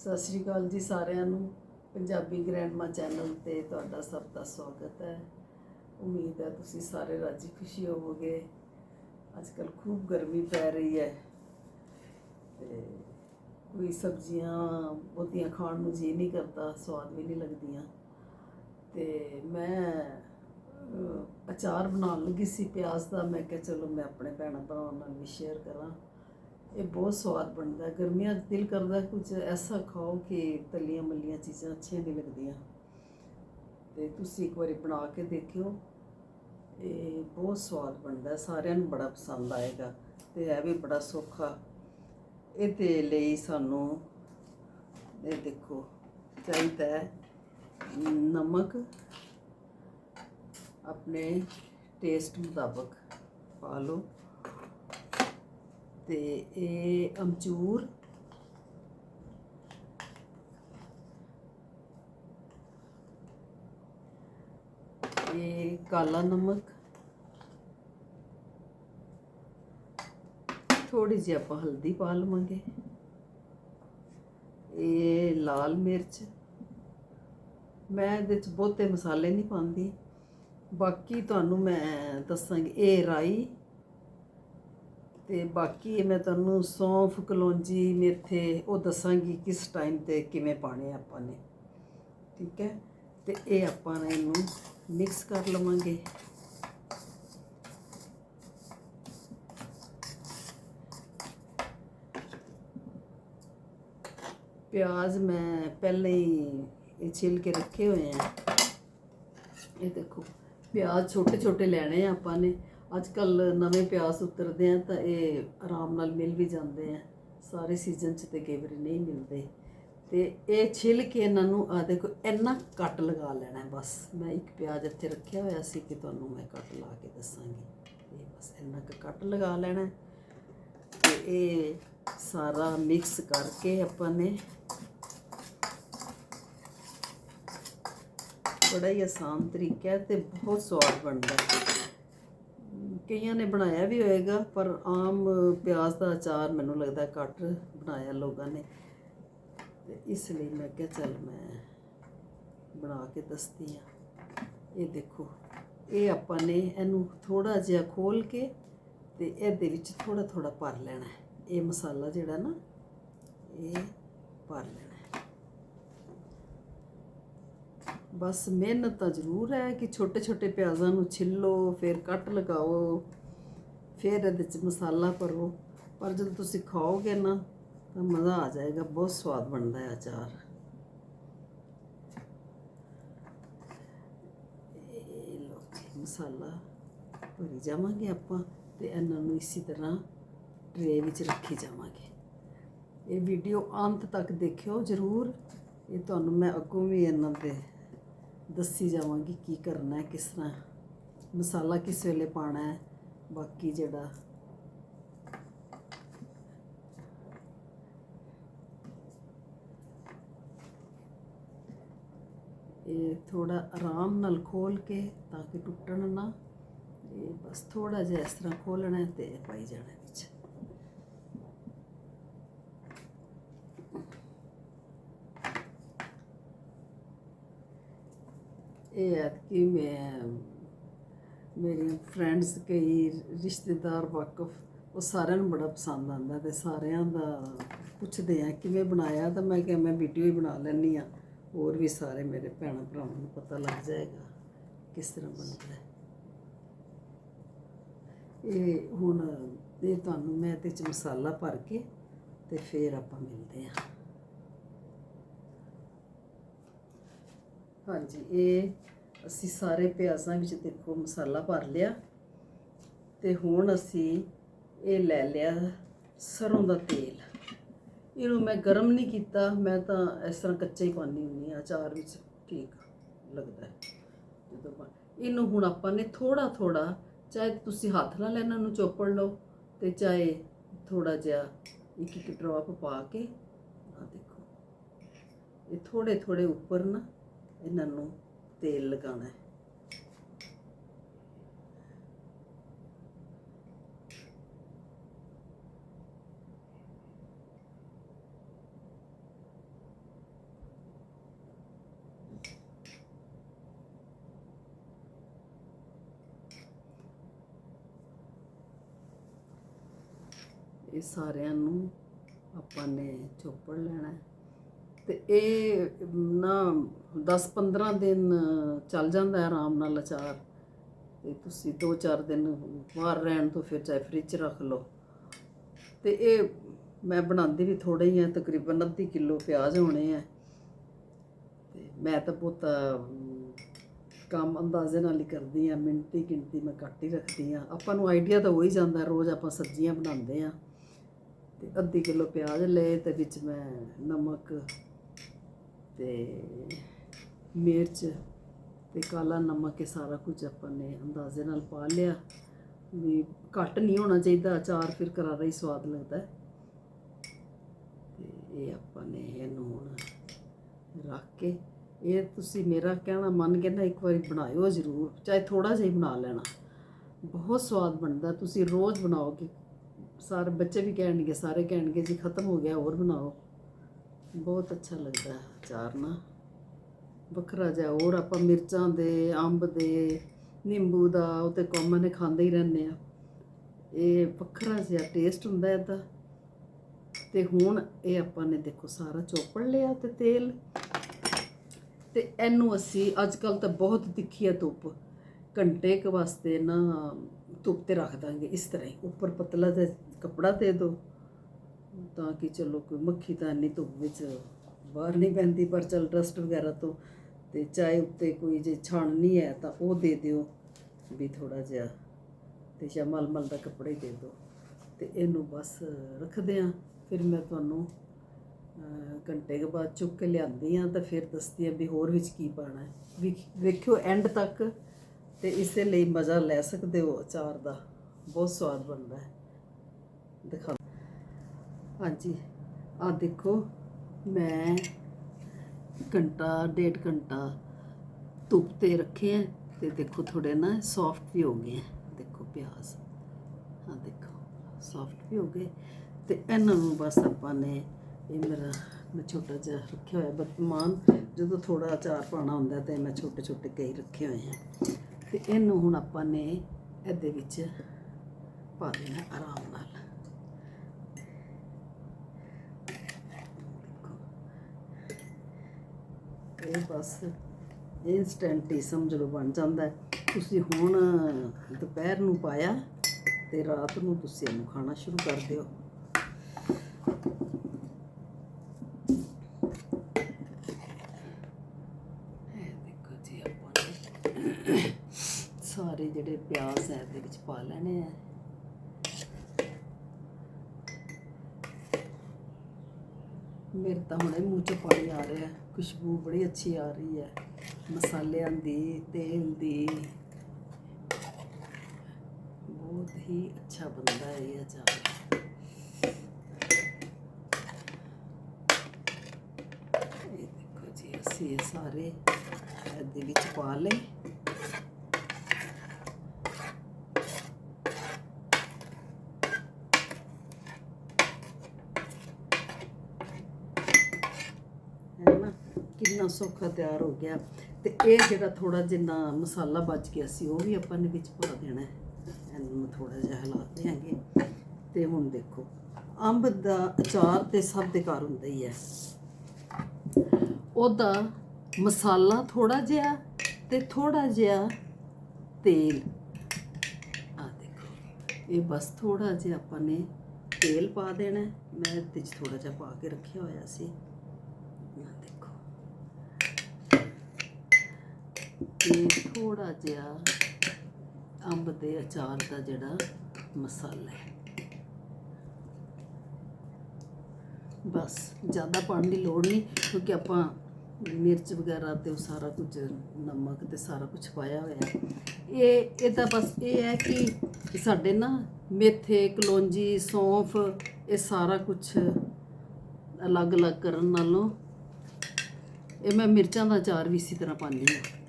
ਸਤਿ ਸ਼੍ਰੀ ਅਕਾਲ ਜੀ ਸਾਰਿਆਂ ਨੂੰ। ਪੰਜਾਬੀ ਗ੍ਰੈਂਡਮਾ ਚੈਨਲ ਤੇ ਤੁਹਾਡਾ ਸਭ ਦਾ ਸਵਾਗਤ ਹੈ। ਉਮੀਦ ਹੈ ਤੁਸੀਂ ਸਾਰੇ ਰਾਜੀ ਖੁਸ਼ੀ ਹੋਵੋਗੇ। ਅੱਜ ਕੱਲ ਖੂਬ ਗਰਮੀ ਪੈ ਰਹੀ ਹੈ ਤੇ ਕੋਈ ਸਬਜ਼ੀਆਂ ਬਹੁਤੀਆਂ ਖਾਣ ਨੂੰ ਜੀ ਨਹੀਂ ਕਰਦਾ, ਸਵਾਦ ਵੀ ਨਹੀਂ ਲੱਗਦੀਆਂ। ਤੇ ਮੈਂ ਅਚਾਰ ਬਣਾਉਣ ਲੱਗੀ ਸੀ ਪਿਆਜ਼ ਦਾ। ਮੈਂ ਕਿਹਾ ਚਲੋ ਮੈਂ ਆਪਣੇ ਭੈਣਾਂ ਭਰਾਵਾਂ ਨਾਲ ਵੀ ਸ਼ੇਅਰ ਕਰਾਂ। ਇਹ ਬਹੁਤ ਸਵਾਦ ਬਣਦਾ ਗਰਮੀਆਂ 'ਚ ਦਿਲ ਕਰਦਾ ਕੁਝ ਐਸਾ ਖਾਓ ਕਿ ਤਲੀਆਂ ਮੱਲੀਆਂ ਚੀਜ਼ਾਂ ਅੱਛੀਆਂ ਨਹੀਂ ਲੱਗਦੀਆਂ। ਤੇ ਤੁਸੀਂ ਇੱਕ ਵਾਰੀ ਬਣਾ ਕੇ ਦੇਖਿਓ। ਇਹ ਬਹੁਤ ਸਵਾਦ ਬਣਦਾ ਸਾਰਿਆਂ ਨੂੰ ਬੜਾ ਪਸੰਦ ਆਏਗਾ ਤੇ ਇਹ ਵੀ ਬੜਾ ਸੌਖਾ। ਇਹਦੇ ਲਈ ਸਾਨੂੰ, ਇਹ ਦੇਖੋ, ਚਾਹੀਦਾ ਹੈ ਨਮਕ ਆਪਣੇ ਟੇਸਟ ਮੁਤਾਬਕ ਪਾ ਲਓ। ਤੇ ਇਹ ਅਮਚੂਰ। ਇਹ ਕਾਲਾ ਨਮਕ। ਥੋੜੀ ਜਿਹੀ ਆਪਾਂ ਹਲਦੀ ਪਾ ਲਵਾਂਗੇ। ਇਹ ਲਾਲ ਮਿਰਚ। ਮੈਂ ਇਹਦੇ ਚ ਬਹੁਤੇ ਮਸਾਲੇ ਨਹੀਂ ਪਾਉਂਦੀ। ਬਾਕੀ ਤੁਹਾਨੂੰ ਮੈਂ ਦੱਸਾਂਗੀ, ਇਹ ਰਾਈ ਤੇ ਬਾਕੀ ਮੈਂ ਤੁਹਾਨੂੰ ਸੌਂਫ, ਕਲੌਂਜੀ, ਮੇਥੇ ਉਹ ਦੱਸਾਂਗੀ ਕਿਸ ਟਾਈਮ ਤੇ ਕਿਵੇਂ ਪਾਣੇ ਆ ਆਪਾਂ ਨੇ। ਠੀਕ ਹੈ? ਤੇ ਇਹ ਆਪਾਂ ਨੇ ਇਹਨੂੰ ਮਿਕਸ ਕਰ ਲਵਾਂਗੇ। ਪਿਆਜ਼ ਮੈਂ ਪਹਿਲਾਂ ਹੀ ਇਹ ਛਿਲ ਕੇ ਰੱਖੇ ਹੋਏ ਆ। ਇਹ ਦੇਖੋ, ਪਿਆਜ਼ ਛੋਟੇ ਛੋਟੇ ਲੈਣੇ ਆ ਆਪਾਂ ਨੇ। ਅੱਜ ਕੱਲ ਨਵੇਂ ਪਿਆਜ਼ ਉਤਰਦੇ ਆ ਤਾਂ ਇਹ ਆਰਾਮ ਨਾਲ ਮਿਲ ਵੀ ਜਾਂਦੇ ਆ। ਸਾਰੇ ਸੀਜ਼ਨ 'ਚ ਤੇ ਕਈ ਵਾਰੀ ਨਹੀਂ ਮਿਲਦੇ। ਤੇ ਇਹ ਛਿਲ ਕੇ ਇਹਨਾਂ ਨੂੰ ਆ ਦੇਖੋ, ਇੰਨਾ ਕੱਟ ਲਗਾ ਲੈਣਾ ਬਸ। ਮੈਂ ਇੱਕ ਪਿਆਜ਼ ਇੱਥੇ ਰੱਖਿਆ ਹੋਇਆ ਸੀ ਕਿ ਤੁਹਾਨੂੰ ਮੈਂ ਕੱਟ ਲਾ ਕੇ ਦੱਸਾਂਗੀ। ਇਹ ਬਸ ਇੰਨਾ ਕੁ ਕੱਟ ਲਗਾ ਲੈਣਾ। ਹੈ। ਤੇ ਇਹ ਸਾਰਾ ਮਿਕਸ ਕਰਕੇ ਆਪਾਂ ਨੇ ਬੜਾ ਹੀ ਆਸਾਨ ਤਰੀਕਾ ਹੈ ਤੇ ਬਹੁਤ ਸਵਾਦ ਬਣਦਾ। ਹੈ ਕਈਆਂ ਨੇ ਬਣਾਇਆ ਵੀ ਹੋਏਗਾ, ਪਰ ਆਮ ਪਿਆਜ਼ ਦਾ ਅਚਾਰ ਮੈਨੂੰ ਲੱਗਦਾ ਘੱਟ ਬਣਾਇਆ ਲੋਕਾਂ ਨੇ। ਤੇ ਇਸ ਲਈ ਮੈਂ ਕਿਹਾ ਚੱਲ ਮੈਂ ਬਣਾ ਕੇ ਦੱਸਦੀ ਆ ਇਹ ਦੇਖੋ, ਇਹ ਆਪਾਂ ਨੇ ਇਹਨੂੰ ਥੋੜਾ ਜਿਹਾ ਖੋਲ ਕੇ ਤੇ ਇਹਦੇ ਵਿੱਚ ਥੋੜਾ ਥੋੜਾ ਭਰ ਲੈਣਾ ਇਹ ਮਸਾਲਾ ਜਿਹੜਾ ਨਾ, ਇਹ ਭਰ ਲੈਣਾ ਹੈ ਬਸ ਮਿਹਨਤ ਤਾਂ ਜ਼ਰੂਰ ਹੈ ਕਿ ਛੋਟੇ ਛੋਟੇ ਪਿਆਜ਼ਾਂ ਨੂੰ ਛਿੱਲੋ, ਫਿਰ ਕੱਟ ਲਗਾਓ, ਫਿਰ ਇਹਦੇ ਚ ਮਸਾਲਾ ਭਰੋ। ਪਰ ਜਦੋਂ ਤੁਸੀਂ ਖਾਓਗੇ ਨਾ, ਤਾਂ ਮਜ਼ਾ ਆ ਜਾਏਗਾ, ਬਹੁਤ ਸਵਾਦ ਬਣਦਾ ਹੈ ਅਚਾਰ। ਇਹ ਲੋ ਮਸਾਲਾ ਭਰੀ ਜਾਵਾਂਗੇ ਆਪਾਂ ਤੇ ਇਹਨਾਂ ਨੂੰ ਇਸੇ ਤਰ੍ਹਾਂ ਟਰੇ ਵਿੱਚ ਰੱਖੀ ਜਾਵਾਂਗੇ। ਇਹ ਵੀਡੀਓ ਅੰਤ ਤੱਕ ਦੇਖਿਓ ਜ਼ਰੂਰ। ਇਹ ਤੁਹਾਨੂੰ ਮੈਂ ਅੱਗੋਂ ਵੀ ਇਹਨਾਂ ਦੇ ਦੱਸੀ ਜਾਵਾਂਗੀ ਕੀ ਕਰਨਾ ਹੈ, ਕਿਸ ਤਰ੍ਹਾਂ ਮਸਾਲਾ ਕਿਸ ਵੇਲੇ ਪਾਣਾ ਹੈ, ਬਾਕੀ ਜਿਹੜਾ ਇਹ ਥੋੜਾ ਆਰਾਮ ਨਾਲ ਖੋਲ ਕੇ ਤਾਂ ਕਿ ਟੁੱਟਣ ਨਾ, ਇਹ ਬਸ ਥੋੜਾ ਜਿਹਾ ਇਸ ਤਰ੍ਹਾਂ ਖੋਲਣਾ ਹੈ ਤੇ ਪਾਈ ਜਾਣਾ ਵਿੱਚ ਇਹ ਹੈ ਕਿ ਮੈਂ ਮੇਰੀਆਂ ਫਰੈਂਡਸ ਕਈ ਰਿਸ਼ਤੇਦਾਰ ਵਾਕਫ ਉਹ ਸਾਰਿਆਂ ਨੂੰ ਬੜਾ ਪਸੰਦ ਆਉਂਦਾ ਤੇ ਸਾਰਿਆਂ ਦਾ ਪੁੱਛਦੇ ਆ, ਕਿਵੇਂ ਬਣਾਇਆ? ਤਾਂ ਮੈਂ ਕਿਹਾ, ਮੈਂ ਵੀਡੀਓ ਹੀ ਬਣਾ ਲੈਣੀ ਆ ਹੋਰ ਵੀ ਸਾਰੇ ਮੇਰੇ ਭੈਣਾਂ ਭਰਾਵਾਂ ਨੂੰ ਪਤਾ ਲੱਗ ਜਾਏਗਾ ਕਿਸ ਤਰ੍ਹਾਂ ਬਣਦਾ ਹੈ। ਇਹ ਹੁਣ, ਇਹ ਤੁਹਾਨੂੰ ਮੈਂ ਇਹਦੇ ਚ ਮਸਾਲਾ ਭਰ ਕੇ ਤੇ ਫਿਰ ਆਪਾਂ ਮਿਲਦੇ ਹਾਂ। ਹਾਂਜੀ, ਇਹ ਅਸੀਂ ਸਾਰੇ ਪਿਆਜ਼ਾਂ ਵਿੱਚ ਦੇਖੋ ਮਸਾਲਾ ਭਰ ਲਿਆ ਤੇ ਹੁਣ ਅਸੀਂ ਇਹ ਲੈ ਲਿਆ ਸਰੋਂ ਦਾ ਤੇਲ। ਇਹਨੂੰ ਮੈਂ ਗਰਮ ਨਹੀਂ ਕੀਤਾ, ਮੈਂ ਤਾਂ ਇਸ ਤਰ੍ਹਾਂ ਕੱਚਾ ਹੀ ਪਾਉਂਦੀ ਹੁੰਦੀ ਆ ਅਚਾਰ ਵਿੱਚ ਠੀਕ ਲੱਗਦਾ ਹੈ। ਜਦੋਂ ਪਾ ਇਹਨੂੰ ਹੁਣ ਆਪਾਂ ਨੇ ਥੋੜਾ ਥੋੜਾ ਚਾਹੇ ਤੁਸੀਂ ਹੱਥ ਨਾਲ ਇਹਨਾਂ ਨੂੰ ਚੋਪੜ ਲਓ ਤੇ ਚਾਹੇ ਥੋੜਾ ਜਿਹਾ ਇੱਕ ਇੱਕ ਡ੍ਰੌਪ ਪਾ ਕੇ ਆ ਦੇਖੋ। ਇਹ ਥੋੜੇ ਥੋੜੇ ਉੱਪਰ ਨਾ ਇਹਨਾਂ ਨੂੰ ਤੇਲ ਲਗਾਉਣਾ ਹੈ। ਇਹ ਸਾਰਿਆਂ ਨੂੰ ਆਪਾਂ ਨੇ ਚੋਪੜ ਲੈਣਾ ਹੈ। ਤੇ ਇਹ, ਨਾ 10-15 ਦਿਨ ਚੱਲ ਜਾਂਦਾ ਹੈ ਆਰਾਮ ਨਾਲ ਅਚਾਰ। ਤੇ ਤੁਸੀਂ 2-4 ਦਿਨ ਬਾਹਰ ਰਹਿਣ ਤੋਂ ਫਿਰ ਚਾਹੇ ਫ੍ਰਿਜ 'ਚ ਰੱਖ ਲਓ। ਤੇ ਇਹ ਮੈਂ ਬਣਾਉਂਦੀ ਵੀ ਥੋੜੇ ਹੀ ਹੈ ਤਕਰੀਬਨ ਅੱਧੀ ਕਿਲੋ ਪਿਆਜ਼ ਹੋਣੇ ਆ। ਤੇ ਮੈਂ ਤਾਂ ਬਹੁਤ ਕੰਮ ਅੰਦਾਜ਼ੇ ਨਾਲ ਹੀ ਕਰਦੀ ਆ, ਮਿੰਟੀ ਗਿਣਤੀ ਮੈਂ ਘੱਟ ਹੀ ਰੱਖਦੀ ਆ। ਆਪਾਂ ਨੂੰ ਆਈਡੀਆ ਤਾਂ ਹੋ ਹੀ ਜਾਂਦਾ, ਰੋਜ਼ ਆਪਾਂ ਸਬਜ਼ੀਆਂ ਬਣਾਉਂਦੇ ਆ। ਤੇ ਅੱਧੀ ਕਿਲੋ ਪਿਆਜ਼ ਲਏ ਤੇ ਵਿੱਚ ਮੈਂ ਨਮਕ ਤੇ ਮਿਰਚ ਤੇ ਕਾਲਾ ਨਮਕ ਇਹ ਸਾਰਾ ਕੁਝ ਆਪਾਂ ਨੇ ਅੰਦਾਜ਼ੇ ਨਾਲ ਪਾ ਲਿਆ। ਵੀ ਘੱਟ ਨਹੀਂ ਹੋਣਾ ਚਾਹੀਦਾ, ਅਚਾਰ ਫਿਰ ਕਰਾਰਾ ਹੀ ਸਵਾਦ ਲੱਗਦਾ ਹੈ। ਤੇ ਇਹ ਆਪਾਂ ਨੇ ਇਹਨੂੰ ਹੁਣ ਰੱਖ ਕੇ ਇਹ ਤੁਸੀਂ ਮੇਰਾ ਕਹਿਣਾ ਮੰਨ ਕੇ ਨਾ ਇੱਕ ਵਾਰੀ ਬਣਾਇਓ ਜ਼ਰੂਰ, ਚਾਹੇ ਥੋੜਾ ਜਿਹਾ ਹੀ ਬਣਾ ਲੈਣਾ। ਬਹੁਤ ਸਵਾਦ ਬਣਦਾ, ਤੁਸੀਂ ਰੋਜ਼ ਬਣਾਓਗੇ। ਸਾਰੇ ਬੱਚੇ ਵੀ ਕਹਿਣਗੇ, ਸਾਰੇ ਕਹਿਣਗੇ ਜੀ ਖਤਮ ਹੋ ਗਿਆ, ਹੋਰ ਬਣਾਓ। ਬਹੁਤ ਅੱਛਾ ਲੱਗਦਾ ਹੈ ਅਚਾਰ ਨਾ। ਵੱਖਰਾ ਜਿਹਾ, ਹੋਰ ਆਪਾਂ ਮਿਰਚਾਂ ਦੇ, ਅੰਬ ਦੇ, ਨਿੰਬੂ ਦਾ, ਉਹ ਤੇ ਕਾਮਨ ਖਾਂਦੇ ਹੀ ਰਹਿੰਦੇ ਆ। ਇਹ ਵੱਖਰਾ ਜਿਹਾ ਟੇਸਟ ਹੁੰਦਾ ਇਹਦਾ। ਤੇ ਹੁਣ ਇਹ ਆਪਾਂ ਨੇ ਦੇਖੋ ਸਾਰਾ ਚੋਪੜ ਲਿਆ ਤੇ ਤੇਲ। ਤੇ ਇਹਨੂੰ ਅਸੀਂ ਅੱਜ ਕੱਲ ਤਾਂ ਬਹੁਤ ਤਿੱਖੀ ਆ ਧੁੱਪ। ਘੰਟੇ ਕੁ ਵਾਸਤੇ ਨਾ ਧੁੱਪ ਤੇ ਰੱਖ ਦਾਂਗੇ ਇਸ ਤਰ੍ਹਾਂ ਹੀ। ਉੱਪਰ ਪਤਲਾ ਜਿਹਾ ਕੱਪੜਾ ਦੇ ਦਿਓ। ਤਾਂ ਕਿ ਚਲੋ ਕੋਈ ਮੱਖੀ ਤਾਂ ਇੰਨੀ ਧੁੱਪ ਵਿੱਚ ਬਾਹਰ ਨਹੀਂ ਪੈਂਦੀ, ਪਰ ਚਲ ਡਸਟ ਵਗੈਰਾ ਤੋਂ ਤੇ ਚਾਹੇ ਉੱਤੇ ਕੋਈ ਜੇ ਛਾਣਨੀ ਹੈ ਤਾਂ ਉਹ ਦੇ ਦਿਓ ਵੀ ਥੋੜਾ ਜਿਹਾ ਤੇ ਜਾਂ ਮਲਮਲ ਦਾ ਕੱਪੜੇ ਦੇ ਦਿਓ। ਤੇ ਇਹਨੂੰ ਬਸ ਰੱਖਦੇ ਆ ਫਿਰ ਮੈਂ ਤੁਹਾਨੂੰ ਘੰਟੇ ਕੇ ਬਾਅਦ ਚੁੱਕ ਕੇ ਲਿਆਂਦੀ ਆ ਤਾਂ ਫਿਰ ਦੱਸਦੀ ਆ ਵੀ ਹੋਰ ਵਿੱਚ ਕੀ ਪਾਣਾ ਹੈ। ਵੇਖਿਓ ਐਂਡ ਤੱਕ ਤੇ ਇਸੇ ਲਈ ਮਜ਼ਾ ਲੈ ਸਕਦੇ ਹੋ ਅਚਾਰ ਦਾ। ਬਹੁਤ ਸਵਾਦ ਬਣਦਾ ਹੈ। ਦਿਖਾ ਹਾਂਜੀ। ਆ ਦੇਖੋ, ਮੈਂ ਘੰਟਾ, ਡੇਢ ਘੰਟਾ ਧੁੱਪ ਤੇ ਰੱਖੇ ਆ ਤੇ ਦੇਖੋ ਥੋੜੇ ਨਾ ਸੌਫਟ ਵੀ ਹੋ ਗਏ ਆ। ਦੇਖੋ ਪਿਆਜ਼ ਆ ਦੇਖੋ ਸੌਫਟ ਵੀ ਹੋ ਗਏ। ਤੇ ਇਹਨਾਂ ਨੂੰ ਬਸ ਆਪਾਂ ਨੇ ਇਹ ਮੇਰਾ, ਮੈਂ ਛੋਟਾ ਜਿਹਾ ਰੱਖਿਆ ਹੋਇਆ ਬਰਤਮਾਨ ਜਦੋਂ ਥੋੜਾ ਅਚਾਰ ਪਾਣਾ ਹੁੰਦਾ ਤੇ ਮੈਂ ਛੋਟੇ ਛੋਟੇ ਕਈ ਰੱਖੇ ਹੋਏ ਆ। ਤੇ ਇਹਨੂੰ ਹੁਣ ਆਪਾਂ ਨੇ ਇਹਦੇ ਵਿੱਚ ਪਾ ਦੇਣਾ ਆਰਾਮ ਨਾਲ ਦੇਖੋ ਇਹ ਬਸ ਇਨਸਟੈਂਟ ਹੀ ਸਮਝ ਲਓ ਬਣ ਜਾਂਦਾ ਤੁਸੀਂ ਹੁਣ ਦੁਪਹਿਰ ਨੂੰ ਪਾਇਆ ਤੇ ਰਾਤ ਨੂੰ ਤੁਸੀਂ ਇਹਨੂੰ ਖਾਣਾ ਸ਼ੁਰੂ ਕਰ ਦਿਓ। ਦੇਖੋ ਜੀ ਆਪਾਂ ਸਾਰੇ ਜਿਹੜੇ ਪਿਆਜ਼ ਹੈ ਇਹਦੇ ਵਿੱਚ ਪਾ ਲੈਣੇ ਆ। ਮੇਰੇ ਤਾਂ ਹੁਣੇ ਮੂੰਹ 'ਚ ਪਾਣੀ ਆ ਰਿਹਾ। ਖੁਸ਼ਬੂ ਬੜੀ ਅੱਛੀ ਆ ਰਹੀ ਹੈ। ਮਸਾਲਿਆਂ ਦੀ, ਤੇਲ ਦੀ। ਬਹੁਤ ਹੀ ਅੱਛਾ ਬਣਦਾ ਹੈ ਇਹ ਅਚਾਰ। ਇਹ ਦੇਖੋ ਜੀ, ਅਸੀਂ ਇਹ ਸਾਰੇ ਇਹਦੇ ਵਿੱਚ ਪਾ ਲਏ ਹੈ ਨਾ ਕਿੰਨਾ ਸੌਖਾ ਤਿਆਰ ਹੋ ਗਿਆ। ਤੇ ਇਹ ਜਿਹੜਾ ਥੋੜਾ ਜਿੰਨਾ ਮਸਾਲਾ ਬਚ ਗਿਆ ਸੀ, ਉਹ ਵੀ ਆਪਾਂ ਨੇ ਵਿੱਚ ਪਾ ਦੇਣਾ ਹੈ। ਇਹਨੂੰ ਥੋੜਾ ਜਿਹਾ ਹਿਲਾ ਦਿਆਂਗੇ ਤੇ ਹੁਣ ਦੇਖੋ, ਅੰਬ ਦਾ ਅਚਾਰ ਤੇ ਸਭ ਦੇ ਘਰ ਹੁੰਦਾ ਹੀ ਹੈ। ਉਹਦਾ ਮਸਾਲਾ ਥੋੜਾ ਜਿਹਾ ਤੇ ਥੋੜਾ ਜਿਹਾ ਤੇਲ। ਆ ਦੇਖੋ, ਇਹ ਬਸ ਥੋੜਾ ਜਿਹਾ ਆਪਾਂ ਨੇ ਤੇਲ ਪਾ ਦੇਣਾ ਮੈਂ ਇਹਦੇ 'ਚ ਥੋੜਾ ਜਿਹਾ ਪਾ ਕੇ ਰੱਖਿਆ ਹੋਇਆ ਸੀ ਆ ਦੇਖੋ ਤੇ ਥੋੜਾ ਜਿਹਾ ਅੰਬ ਦੇ ਅਚਾਰ ਦਾ ਜਿਹੜਾ ਮਸਾਲਾ ਹੈ। ਬਸ, ਜ਼ਿਆਦਾ ਪਾਉਣ ਦੀ ਲੋੜ ਨਹੀਂ, ਕਿਉਂਕਿ ਆਪਾਂ ਮਿਰਚ ਵਗੈਰਾ ਤੇ ਉਹ ਸਾਰਾ ਕੁਝ, ਨਮਕ ਤੇ ਸਾਰਾ ਕੁਝ ਪਾਇਆ ਹੋਇਆ ਹੈ। ਇਹ ਇਹਦਾ ਬਸ ਇਹ ਹੈ ਕਿ ਸਾਡੇ ਨਾ ਮੇਥੇ, ਕਲੌਂਜੀ, ਸੌਂਫ, ਇਹ ਸਾਰਾ ਕੁਝ ਅਲੱਗ-ਅਲੱਗ ਕਰਨ ਨਾਲੋਂ ਇਹ ਮੈਂ ਮਿਰਚਾਂ ਦਾ ਅਚਾਰ ਵੀ ਇਸੇ ਤਰ੍ਹਾਂ ਪਾਉਂਦੀ ਹਾਂ।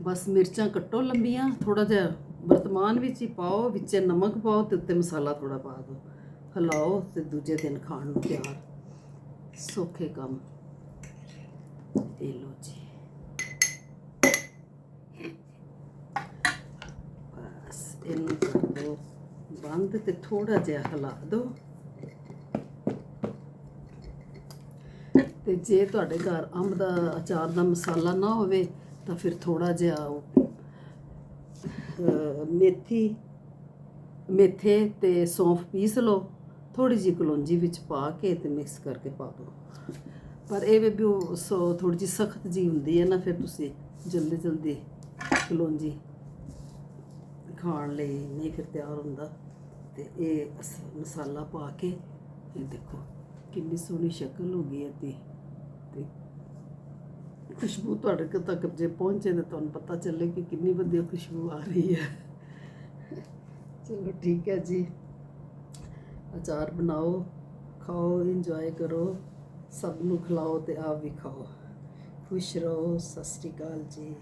ਬਸ ਮਿਰਚਾਂ ਕੱਟੋ ਲੰਬੀਆਂ ਥੋੜਾ ਜਿਹਾ ਵਰਤਮਾਨ ਵਿੱਚ ਹੀ ਪਾਓ, ਵਿੱਚ ਨਮਕ ਪਾਓ ਤੇ ਉੱਤੇ ਮਸਾਲਾ ਥੋੜਾ ਪਾ ਦਿਓ। ਹਲਾਓ ਤੇ ਦੂਜੇ ਦਿਨ ਖਾਣ ਨੂੰ ਤਿਆਰ। ਸੌਖੇ ਕੰਮ। ਇਹ ਲੋ ਜੀ। ਬਸ ਇਹਨੂੰ ਕਰ ਬੰਦ ਤੇ ਥੋੜਾ ਜਿਹਾ ਹਲਾ ਦਿਓ। ਤੇ ਜੇ ਤੁਹਾਡੇ ਘਰ ਅੰਬ ਦਾ ਅਚਾਰ ਦਾ ਮਸਾਲਾ ਨਾ ਹੋਵੇ ਤਾਂ ਫਿਰ ਥੋੜਾ ਜਿਹਾ ਉਹ, ਮੇਥੀ ਮੇਥੇ ਤੇ ਸੌਂਫ ਪੀਸ ਲਓ ਥੋੜੀ ਜਿਹੀ ਕਲੌਂਜੀ ਵਿੱਚ ਪਾ ਕੇ ਤੇ ਮਿਕਸ ਕਰਕੇ ਪਾ ਦਿਓ। ਪਰ ਇਹ ਵੀ ਉਹ ਸੋ ਥੋੜੀ ਜਿਹੀ ਸਖਤ ਜੀ ਹੁੰਦੀ ਹੈ ਨਾ ਫਿਰ ਤੁਸੀਂ ਜਲਦੀ ਜਲਦੀ ਕਲੌਂਜੀ ਖਾਣ ਲਈ ਨਹੀਂ ਫਿਰ ਤਿਆਰ ਹੁੰਦਾ। ਤੇ ਇਹ ਅਸ- ਮਸਾਲਾ ਪਾ ਕੇ ਇਹ ਦੇਖੋ ਕਿੰਨੀ ਸੋਹਣੀ ਸ਼ਕਲ ਹੋ ਗਈ ਹੈ ਤੇ ਤੇ ਖੁਸ਼ਬੂ ਤੁਹਾਡੇ ਕੋਲ ਤੱਕ ਜੇ ਪਹੁੰਚੇ ਤਾਂ ਤੁਹਾਨੂੰ ਪਤਾ ਚੱਲੇ ਕਿ ਕਿੰਨੀ ਵਧੀਆ ਖੁਸ਼ਬੂ ਆ ਰਹੀ ਹੈ। ਚਲੋ ਠੀਕ ਹੈ ਜੀ। ਅਚਾਰ ਬਣਾਓ, ਖਾਓ ਇੰਜੋਏ ਕਰੋ, ਸਭ ਨੂੰ ਖਿਲਾਓ ਤੇ ਆਪ ਵੀ ਖਾਓ। ਖੁਸ਼ ਰਹੋ, ਸਤਿ ਸ੍ਰੀ ਅਕਾਲ ਜੀ।